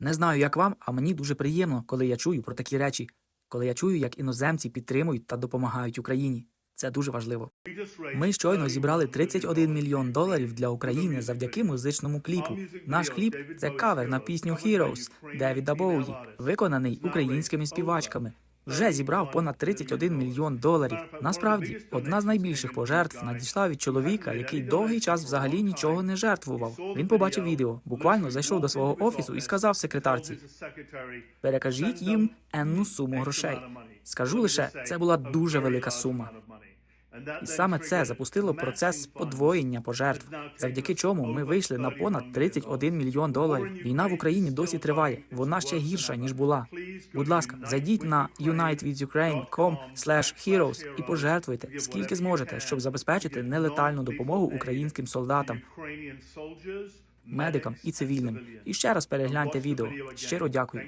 Не знаю, як вам, а мені дуже приємно, коли я чую про такі речі, коли я чую, як іноземці підтримують та допомагають Україні. Це дуже важливо. Ми щойно зібрали 31 мільйон доларів для України завдяки музичному кліпу. Наш кліп це кавер на пісню Heroes Девіда Боуї, виконаний українськими співачками. Вже зібрав понад 31 мільйон доларів. Насправді, одна з найбільших пожертв надійшла від чоловіка, який довгий час взагалі нічого не жертвував. Він побачив відео, буквально зайшов до свого офісу і сказав секретарці: перекажіть їм енну суму грошей. Скажу лише, це була дуже велика сума. І саме це запустило процес подвоєння пожертв, завдяки чому ми вийшли на понад 31 мільйон доларів. Війна в Україні досі триває. Вона ще гірша ніж була. Будь ласка, зайдіть на unitewithukraine.com heroes і пожертвуйте скільки зможете, щоб забезпечити нелетальну допомогу українським солдатам, медикам і цивільним. І ще раз перегляньте відео. Щиро дякую.